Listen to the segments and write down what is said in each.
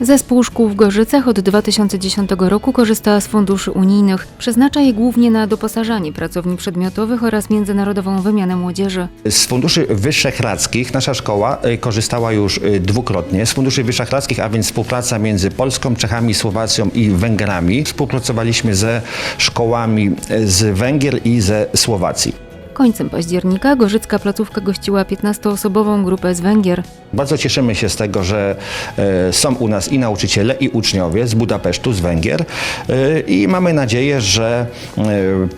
Zespół szkół w Gorzycach od 2010 roku korzysta z funduszy unijnych. Przeznacza je głównie na doposażanie pracowni przedmiotowych oraz międzynarodową wymianę młodzieży. Z funduszy wyszehradzkich nasza szkoła y, korzystała już y, dwukrotnie. Z funduszy wyszehradzkich, a więc współpraca między Polską, Czechami, Słowacją i Węgrami. Współpracowaliśmy ze szkołami y, z Węgier i ze Słowacji. Końcem października Gorzycka placówka gościła 15-osobową grupę z Węgier. Bardzo cieszymy się z tego, że e, są u nas i nauczyciele, i uczniowie z Budapesztu, z Węgier e, i mamy nadzieję, że e,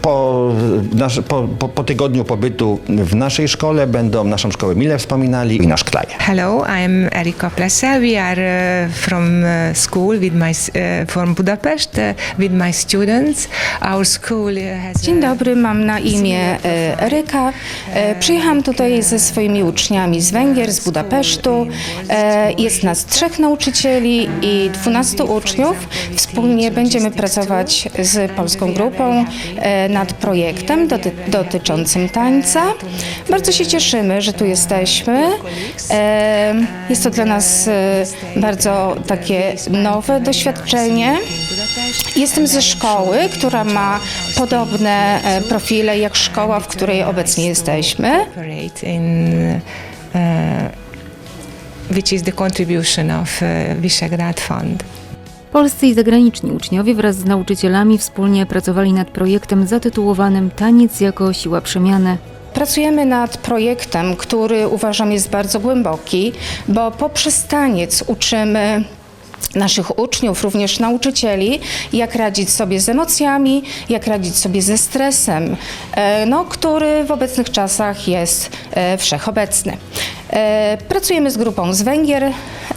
po, nasz, po, po, po tygodniu pobytu w naszej szkole będą naszą szkołę mile wspominali i nasz kraj. Hello, I'm Erika Plessel. We are from school with my from Budapest with my students. Our school has. Dzień dobry, mam na imię e, Eryka. E, Przyjechałam tutaj ze swoimi uczniami z Węgier, z Budapesztu. E, Jest nas trzech nauczycieli i 12 uczniów. Wspólnie będziemy pracować z polską grupą e, nad projektem doty dotyczącym tańca. Bardzo się cieszymy, że tu jesteśmy. Jest to dla nas bardzo takie nowe doświadczenie. Jestem ze szkoły, która ma podobne e, profile jak szkoła, w której obecnie jesteśmy. uh, which is the contribution of uh, Visegrad Fund. Polscy i zagraniczni uczniowie wraz z nauczycielami wspólnie pracowali nad projektem zatytułowanym Taniec jako siła przemiany. Pracujemy nad projektem, który uważam jest bardzo głęboki, bo poprzez taniec uczymy naszych uczniów, również nauczycieli, jak radzić sobie z emocjami, jak radzić sobie ze stresem, e, no, który w obecnych czasach jest e, wszechobecny. E, Pracujemy z grupą z Węgier,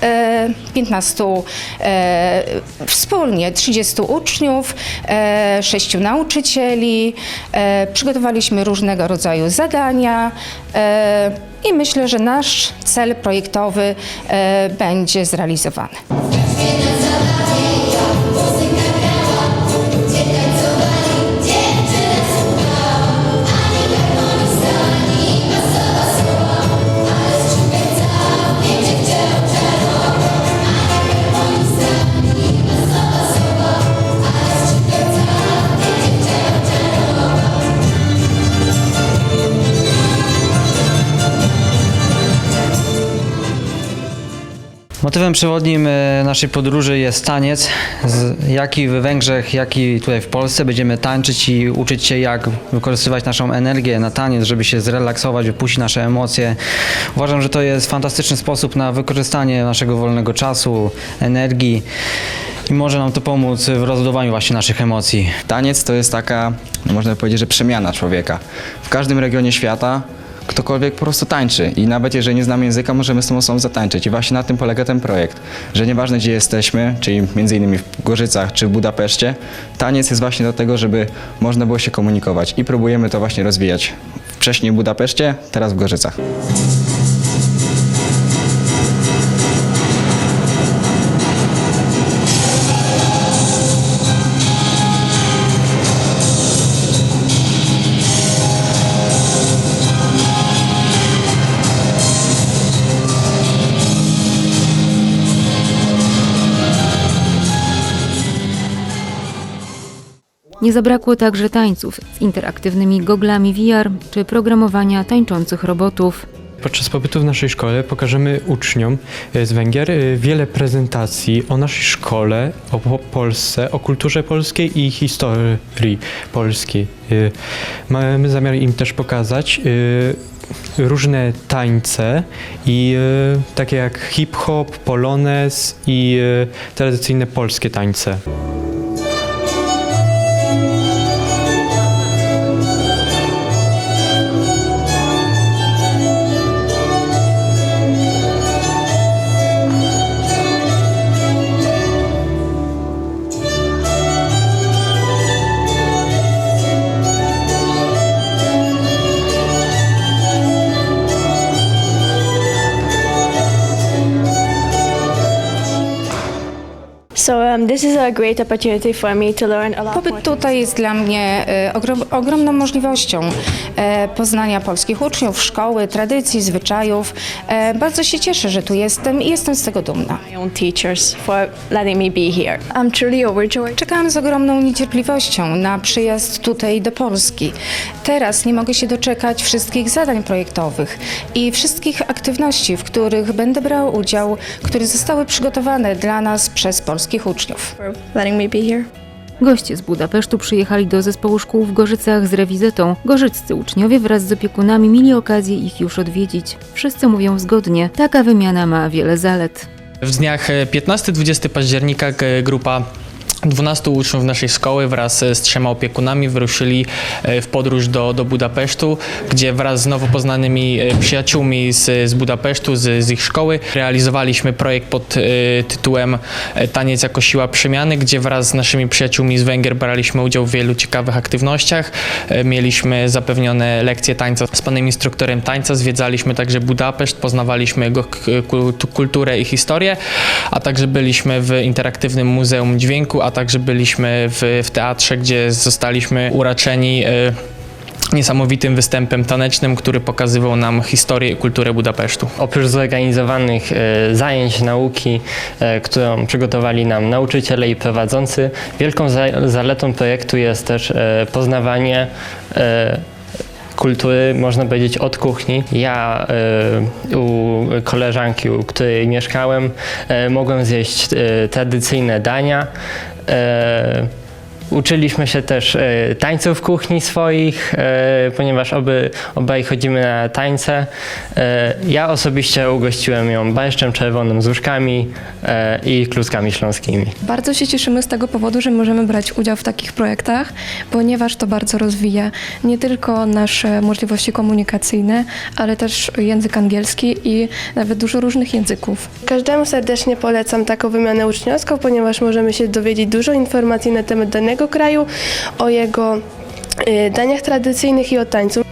e, 15 e, wspólnie 30 uczniów, e, 6 nauczycieli. Przygotowaliśmy różnego rodzaju zadania i myślę, że nasz cel projektowy będzie zrealizowany. Motywem przewodnim e, naszej podróży jest taniec, jak i we Węgrzech, jak i tutaj w Polsce. Będziemy tańczyć i uczyć się, jak wykorzystywać naszą energię na taniec, żeby się zrelaksować, wypuścić nasze emocje. Uważam, że to jest fantastyczny sposób na wykorzystanie naszego wolnego czasu, energii i może nam to pomóc w rozładowaniu właśnie naszych emocji. Taniec to jest taka, można powiedzieć, że przemiana człowieka. W każdym regionie świata ktokolwiek po prostu tańczy i nawet jeżeli nie znamy języka, możemy z tą osobą zatańczyć. I właśnie na tym polega ten projekt, że nieważne gdzie jesteśmy, czyli między innymi w Gorzycach czy w Budapeszcie, taniec jest właśnie do tego, żeby można było się komunikować i próbujemy to właśnie rozwijać. Wcześniej w Budapeszcie, teraz w Gorzycach. Nie zabrakło także tańców z interaktywnymi goglami VR czy programowania tańczących robotów. Podczas pobytu w naszej szkole pokażemy uczniom e, z Węgier e, wiele prezentacji o naszej szkole, o po- Polsce, o kulturze polskiej i historii polskiej. E, Mamy zamiar im też pokazać różne tańce i takie jak hip-hop, polonez i tradycyjne polskie tańce. Pobyt tutaj jest dla mnie e, ogrom, ogromną możliwością e, poznania polskich uczniów, szkoły, tradycji, zwyczajów. E, Bardzo się cieszę, że tu jestem i jestem z tego dumna. my own teachers for letting me be here. I'm truly overjoyed. Czekałam z ogromną niecierpliwością na przyjazd tutaj do Polski. Teraz nie mogę się doczekać wszystkich zadań projektowych i wszystkich aktywności, w których będę brała udział, które zostały przygotowane dla nas przez polskich uczniów. For letting me be here. Goście z Budapesztu przyjechali do zespołu szkół w Gorzycach z rewizytą. Gorzyccy uczniowie wraz z opiekunami mieli okazję ich już odwiedzić. Wszyscy mówią zgodnie, taka wymiana ma wiele zalet. W dniach e, 15-20 października g- grupa 12 uczniów naszej szkoły wraz z trzema opiekunami wyruszyli e, w podróż do, do Budapesztu, gdzie wraz z nowo poznanymi e, przyjaciółmi z, z Budapesztu, z, z ich szkoły, realizowaliśmy projekt pod e, tytułem e, Taniec jako siła przemiany, gdzie wraz z naszymi przyjaciółmi z Węgier braliśmy udział w wielu ciekawych aktywnościach. E, Mieliśmy zapewnione lekcje tańca z panem instruktorem tańca, zwiedzaliśmy także Budapeszt, poznawaliśmy jego kulturę i historię, a także byliśmy w interaktywnym Muzeum Dźwięku, a także byliśmy w, w teatrze, gdzie zostaliśmy uraczeni e, niesamowitym występem tanecznym, który pokazywał nam historię i kulturę Budapesztu. Oprócz zorganizowanych e, zajęć nauki, e, którą przygotowali nam nauczyciele i prowadzący, wielką za- zaletą projektu jest też poznawanie kultury, można powiedzieć, od kuchni. Ja e, u koleżanki, u której mieszkałem, e, mogłem zjeść e, tradycyjne dania. uh, Uczyliśmy się też e, tańców kuchni swoich, e, ponieważ oby, obaj chodzimy na tańce. E, ja osobiście ugościłem ją barszczem czerwonym z łóżkami e, i kluskami śląskimi. Bardzo się cieszymy z tego powodu, że możemy brać udział w takich projektach, ponieważ to bardzo rozwija nie tylko nasze możliwości komunikacyjne, ale też język angielski i nawet dużo różnych języków. Każdemu serdecznie polecam taką wymianę uczniowską, ponieważ możemy się dowiedzieć dużo informacji na temat danego kraju, o jego y, daniach tradycyjnych i o tańcu.